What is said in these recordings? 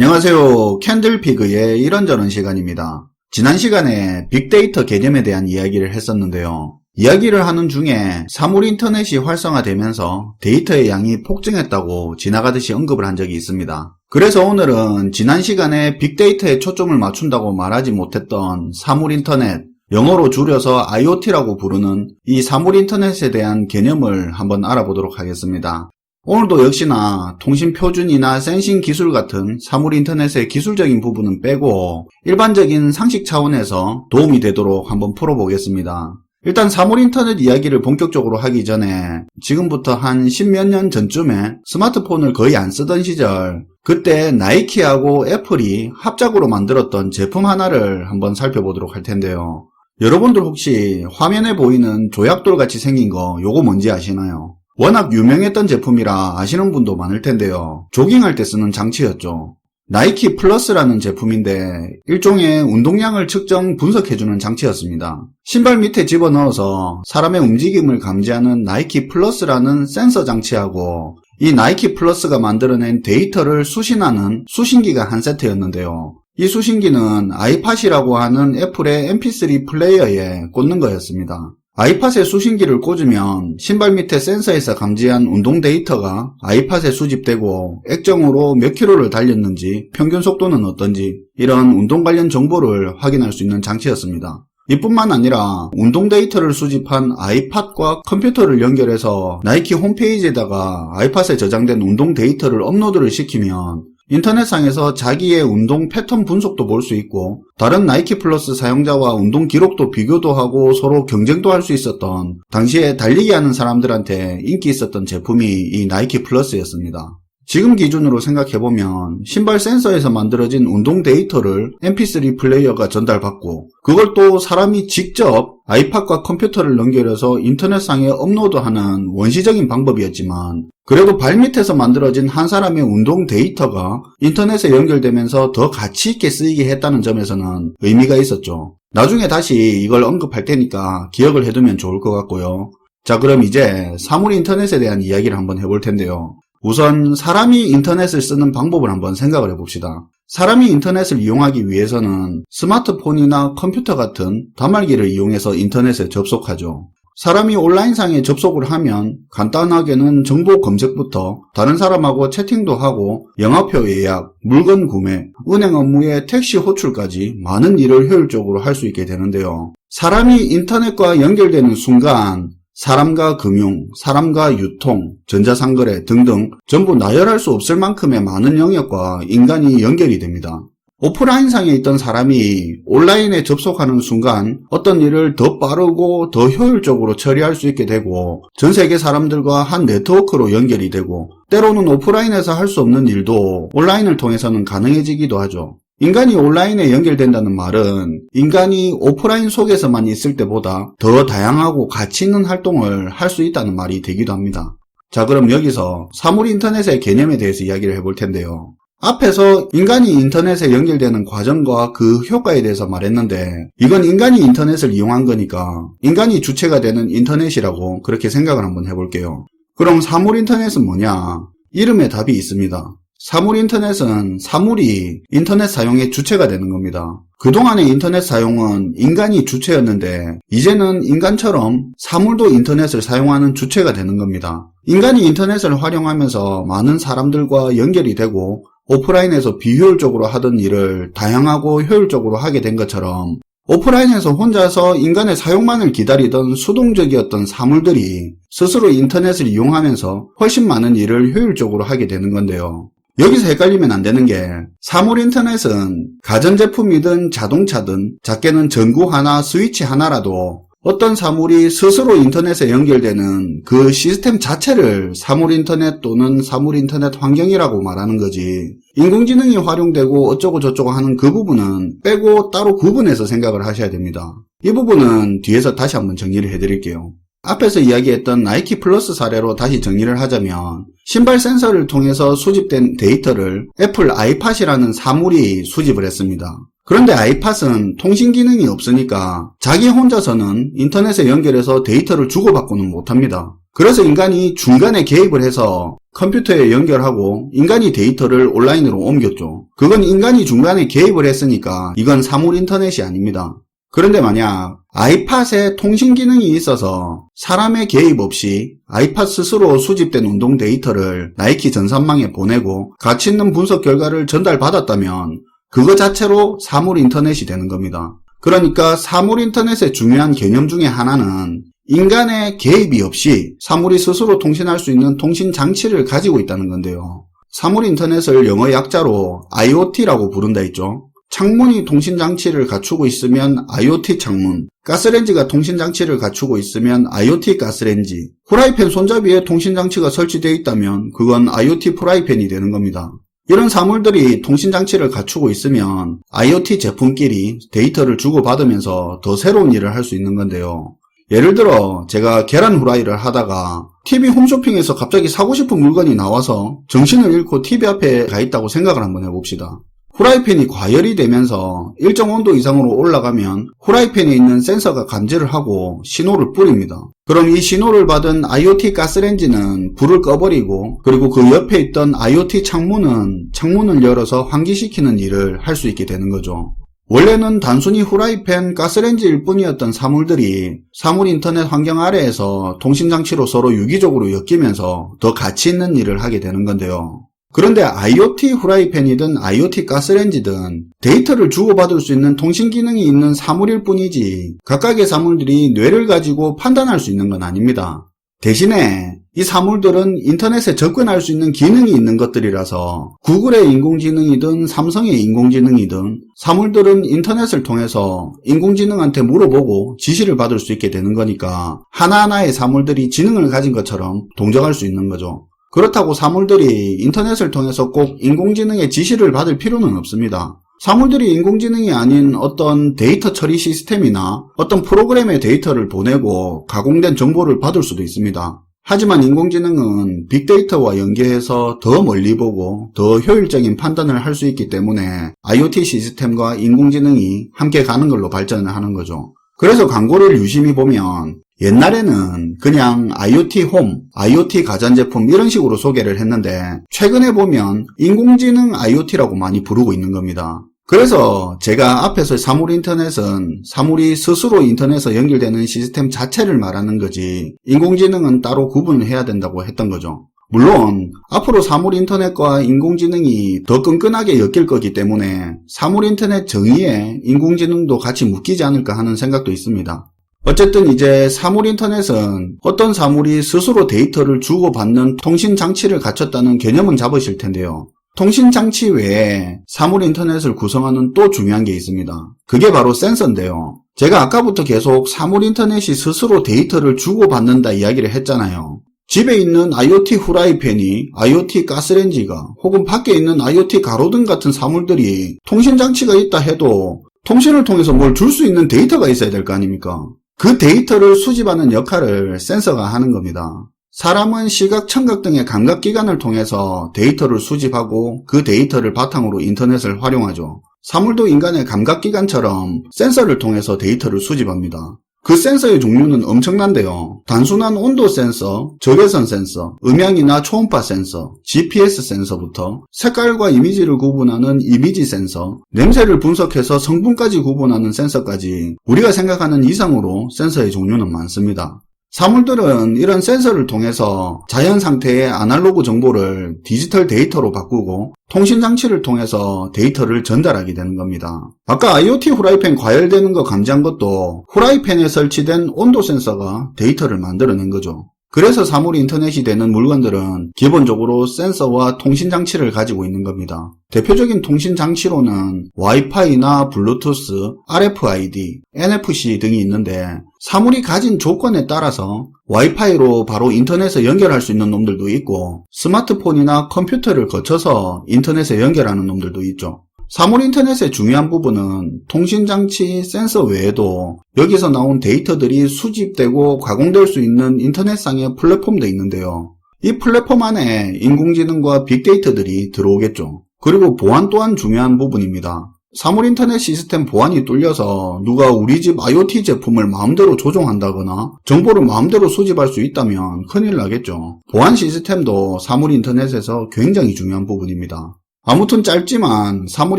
안녕하세요. 캔들피그의 이런저런 시간입니다. 지난 시간에 빅데이터 개념에 대한 이야기를 했었는데요. 이야기를 하는 중에 사물 인터넷이 활성화되면서 데이터의 양이 폭증했다고 지나가듯이 언급을 한 적이 있습니다. 그래서 오늘은 지난 시간에 빅데이터에 초점을 맞춘다고 말하지 못했던 사물 인터넷, 영어로 줄여서 IoT라고 부르는 이 사물 인터넷에 대한 개념을 한번 알아보도록 하겠습니다. 오늘도 역시나 통신 표준이나 센싱 기술 같은 사물 인터넷의 기술적인 부분은 빼고 일반적인 상식 차원에서 도움이 되도록 한번 풀어보겠습니다. 일단 사물 인터넷 이야기를 본격적으로 하기 전에 지금부터 한 십몇 년 전쯤에 스마트폰을 거의 안 쓰던 시절 그때 나이키하고 애플이 합작으로 만들었던 제품 하나를 한번 살펴보도록 할 텐데요. 여러분들 혹시 화면에 보이는 조약돌 같이 생긴 거 요거 뭔지 아시나요? 워낙 유명했던 제품이라 아시는 분도 많을 텐데요. 조깅할 때 쓰는 장치였죠. 나이키 플러스라는 제품인데 일종의 운동량을 측정 분석해주는 장치였습니다. 신발 밑에 집어넣어서 사람의 움직임을 감지하는 나이키 플러스라는 센서 장치하고 이 나이키 플러스가 만들어낸 데이터를 수신하는 수신기가 한 세트였는데요. 이 수신기는 아이팟이라고 하는 애플의 mp3 플레이어에 꽂는 거였습니다. 아이팟에 수신기를 꽂으면 신발 밑에 센서에서 감지한 운동 데이터가 아이팟에 수집되고 액정으로 몇 킬로를 달렸는지 평균 속도는 어떤지 이런 운동 관련 정보를 확인할 수 있는 장치였습니다. 이뿐만 아니라 운동 데이터를 수집한 아이팟과 컴퓨터를 연결해서 나이키 홈페이지에다가 아이팟에 저장된 운동 데이터를 업로드를 시키면 인터넷상에서 자기의 운동 패턴 분석도 볼 수 있고 다른 나이키 플러스 사용자와 운동 기록도 비교도 하고 서로 경쟁도 할 수 있었던 당시에 달리기 하는 사람들한테 인기 있었던 제품이 이 나이키 플러스였습니다. 지금 기준으로 생각해보면 신발 센서에서 만들어진 운동 데이터를 mp3 플레이어가 전달받고 그걸 또 사람이 직접 아이팟과 컴퓨터를 연결해서 인터넷상에 업로드하는 원시적인 방법이었지만 그래도 발밑에서 만들어진 한 사람의 운동 데이터가 인터넷에 연결되면서 더 가치 있게 쓰이게 했다는 점에서는 의미가 있었죠. 나중에 다시 이걸 언급할 테니까 기억을 해두면 좋을 것 같고요. 자 그럼 이제 사물 인터넷에 대한 이야기를 한번 해볼 텐데요. 우선 사람이 인터넷을 쓰는 방법을 한번 생각을 해봅시다. 사람이 인터넷을 이용하기 위해서는 스마트폰이나 컴퓨터 같은 단말기를 이용해서 인터넷에 접속하죠. 사람이 온라인상에 접속을 하면 간단하게는 정보 검색부터 다른 사람하고 채팅도 하고 영화표 예약, 물건 구매, 은행 업무에 택시 호출까지 많은 일을 효율적으로 할 수 있게 되는데요. 사람이 인터넷과 연결되는 순간 사람과 금융, 사람과 유통, 전자상거래 등등 전부 나열할 수 없을 만큼의 많은 영역과 인간이 연결이 됩니다. 오프라인상에 있던 사람이 온라인에 접속하는 순간 어떤 일을 더 빠르고 더 효율적으로 처리할 수 있게 되고 전 세계 사람들과 한 네트워크로 연결이 되고 때로는 오프라인에서 할 수 없는 일도 온라인을 통해서는 가능해지기도 하죠. 인간이 온라인에 연결된다는 말은 인간이 오프라인 속에서만 있을 때보다 더 다양하고 가치 있는 활동을 할 수 있다는 말이 되기도 합니다. 자, 그럼 여기서 사물 인터넷의 개념에 대해서 이야기를 해볼 텐데요. 앞에서 인간이 인터넷에 연결되는 과정과 그 효과에 대해서 말했는데 이건 인간이 인터넷을 이용한 거니까 인간이 주체가 되는 인터넷이라고 그렇게 생각을 한번 해볼게요. 그럼 사물 인터넷은 뭐냐? 이름에 답이 있습니다. 사물 인터넷은 사물이 인터넷 사용의 주체가 되는 겁니다. 그동안의 인터넷 사용은 인간이 주체였는데 이제는 인간처럼 사물도 인터넷을 사용하는 주체가 되는 겁니다. 인간이 인터넷을 활용하면서 많은 사람들과 연결이 되고 오프라인에서 비효율적으로 하던 일을 다양하고 효율적으로 하게 된 것처럼 오프라인에서 혼자서 인간의 사용만을 기다리던 수동적이었던 사물들이 스스로 인터넷을 이용하면서 훨씬 많은 일을 효율적으로 하게 되는 건데요. 여기서 헷갈리면 안 되는 게 사물 인터넷은 가전제품이든 자동차든 작게는 전구 하나, 스위치 하나라도 어떤 사물이 스스로 인터넷에 연결되는 그 시스템 자체를 사물 인터넷 또는 사물 인터넷 환경이라고 말하는 거지. 인공지능이 활용되고 어쩌고 저쩌고 하는 그 부분은 빼고 따로 구분해서 생각을 하셔야 됩니다. 이 부분은 뒤에서 다시 한번 정리를 해드릴게요. 앞에서 이야기했던 나이키 플러스 사례로 다시 정리를 하자면 신발 센서를 통해서 수집된 데이터를 애플 아이팟이라는 사물이 수집을 했습니다. 그런데 아이팟은 통신 기능이 없으니까 자기 혼자서는 인터넷에 연결해서 데이터를 주고받고는 못합니다. 그래서 인간이 중간에 개입을 해서 컴퓨터에 연결하고 인간이 데이터를 온라인으로 옮겼죠. 그건 인간이 중간에 개입을 했으니까 이건 사물 인터넷이 아닙니다. 그런데 만약 아이팟에 통신 기능이 있어서 사람의 개입 없이 아이팟 스스로 수집된 운동 데이터를 나이키 전산망에 보내고 가치 있는 분석 결과를 전달받았다면 그거 자체로 사물 인터넷이 되는 겁니다. 그러니까 사물 인터넷의 중요한 개념 중에 하나는 인간의 개입이 없이 사물이 스스로 통신할 수 있는 통신 장치를 가지고 있다는 건데요. 사물 인터넷을 영어 약자로 IoT라고 부른다 했죠. 창문이 통신 장치를 갖추고 있으면 IoT 창문, 가스렌지가 통신 장치를 갖추고 있으면 IoT 가스렌지, 후라이팬 손잡이에 통신 장치가 설치되어 있다면 그건 IoT 프라이팬이 되는 겁니다. 이런 사물들이 통신 장치를 갖추고 있으면 IoT 제품끼리 데이터를 주고받으면서 더 새로운 일을 할 수 있는 건데요. 예를 들어 제가 계란 후라이를 하다가 TV 홈쇼핑에서 갑자기 사고 싶은 물건이 나와서 정신을 잃고 TV 앞에 가 있다고 생각을 한번 해봅시다. 후라이팬이 과열이 되면서 일정 온도 이상으로 올라가면 후라이팬에 있는 센서가 감지를 하고 신호를 뿌립니다. 그럼 이 신호를 받은 IoT 가스렌지는 불을 꺼버리고 그리고 그 옆에 있던 IoT 창문은 창문을 열어서 환기시키는 일을 할 수 있게 되는 거죠. 원래는 단순히 후라이팬, 가스렌지일 뿐이었던 사물들이 사물 인터넷 환경 아래에서 통신장치로 서로 유기적으로 엮이면서 더 가치 있는 일을 하게 되는 건데요. 그런데 IoT 후라이팬이든 IoT 가스렌지든 데이터를 주고받을 수 있는 통신 기능이 있는 사물일 뿐이지 각각의 사물들이 뇌를 가지고 판단할 수 있는 건 아닙니다. 대신에 이 사물들은 인터넷에 접근할 수 있는 기능이 있는 것들이라서 구글의 인공지능이든 삼성의 인공지능이든 사물들은 인터넷을 통해서 인공지능한테 물어보고 지시를 받을 수 있게 되는 거니까 하나하나의 사물들이 지능을 가진 것처럼 동작할 수 있는 거죠. 그렇다고 사물들이 인터넷을 통해서 꼭 인공지능의 지시를 받을 필요는 없습니다. 사물들이 인공지능이 아닌 어떤 데이터 처리 시스템이나 어떤 프로그램의 데이터를 보내고 가공된 정보를 받을 수도 있습니다. 하지만 인공지능은 빅데이터와 연계해서 더 멀리 보고 더 효율적인 판단을 할 수 있기 때문에 IoT 시스템과 인공지능이 함께 가는 걸로 발전을 하는 거죠. 그래서 광고를 유심히 보면 옛날에는 그냥 IoT 홈, IoT 가전제품 이런 식으로 소개를 했는데 최근에 보면 인공지능 IoT라고 많이 부르고 있는 겁니다. 그래서 제가 앞에서 사물 인터넷은 사물이 스스로 인터넷에 연결되는 시스템 자체를 말하는 거지 인공지능은 따로 구분을 해야 된다고 했던 거죠. 물론 앞으로 사물 인터넷과 인공지능이 더 끈끈하게 엮일 거기 때문에 사물 인터넷 정의에 인공지능도 같이 묶이지 않을까 하는 생각도 있습니다. 어쨌든 이제 사물 인터넷은 어떤 사물이 스스로 데이터를 주고받는 통신 장치를 갖췄다는 개념은 잡으실 텐데요. 통신 장치 외에 사물 인터넷을 구성하는 또 중요한 게 있습니다. 그게 바로 센서인데요. 제가 아까부터 계속 사물 인터넷이 스스로 데이터를 주고받는다 이야기를 했잖아요. 집에 있는 IoT 후라이팬이 IoT 가스렌지가 혹은 밖에 있는 IoT 가로등 같은 사물들이 통신 장치가 있다 해도 통신을 통해서 뭘 줄 수 있는 데이터가 있어야 될 거 아닙니까? 그 데이터를 수집하는 역할을 센서가 하는 겁니다. 사람은 시각, 청각 등의 감각기관을 통해서 데이터를 수집하고 그 데이터를 바탕으로 인터넷을 활용하죠. 사물도 인간의 감각기관처럼 센서를 통해서 데이터를 수집합니다. 그 센서의 종류는 엄청난데요. 단순한 온도 센서, 적외선 센서, 음향이나 초음파 센서, GPS 센서부터 색깔과 이미지를 구분하는 이미지 센서, 냄새를 분석해서 성분까지 구분하는 센서까지 우리가 생각하는 이상으로 센서의 종류는 많습니다. 사물들은 이런 센서를 통해서 자연 상태의 아날로그 정보를 디지털 데이터로 바꾸고 통신 장치를 통해서 데이터를 전달하게 되는 겁니다. 아까 IoT 후라이팬 과열되는 거 감지한 것도 후라이팬에 설치된 온도 센서가 데이터를 만들어낸 거죠. 그래서 사물이 인터넷이 되는 물건들은 기본적으로 센서와 통신 장치를 가지고 있는 겁니다. 대표적인 통신 장치로는 와이파이나 블루투스, RFID, NFC 등이 있는데 사물이 가진 조건에 따라서 와이파이로 바로 인터넷에 연결할 수 있는 놈들도 있고 스마트폰이나 컴퓨터를 거쳐서 인터넷에 연결하는 놈들도 있죠. 사물 인터넷의 중요한 부분은 통신장치 센서 외에도 여기서 나온 데이터들이 수집되고 가공될 수 있는 인터넷상의 플랫폼도 있는데요. 이 플랫폼 안에 인공지능과 빅데이터들이 들어오겠죠. 그리고 보안 또한 중요한 부분입니다. 사물 인터넷 시스템 보안이 뚫려서 누가 우리 집 IoT 제품을 마음대로 조종한다거나 정보를 마음대로 수집할 수 있다면 큰일 나겠죠. 보안 시스템도 사물 인터넷에서 굉장히 중요한 부분입니다. 아무튼 짧지만 사물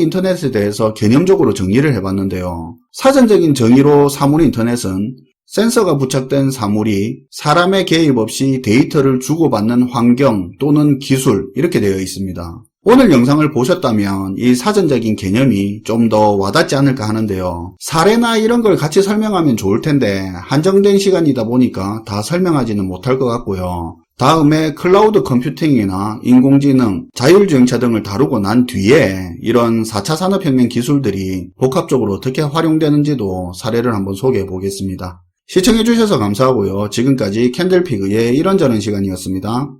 인터넷에 대해서 개념적으로 정리를 해봤는데요. 사전적인 정의로 사물 인터넷은 센서가 부착된 사물이 사람의 개입 없이 데이터를 주고받는 환경 또는 기술 이렇게 되어 있습니다. 오늘 영상을 보셨다면 이 사전적인 개념이 좀 더 와닿지 않을까 하는데요. 사례나 이런 걸 같이 설명하면 좋을 텐데 한정된 시간이다 보니까 다 설명하지는 못할 것 같고요. 다음에 클라우드 컴퓨팅이나 인공지능, 자율주행차 등을 다루고 난 뒤에 이런 4차 산업혁명 기술들이 복합적으로 어떻게 활용되는지도 사례를 한번 소개해 보겠습니다. 시청해주셔서 감사하고요. 지금까지 캔들피그의 이런저런 시간이었습니다.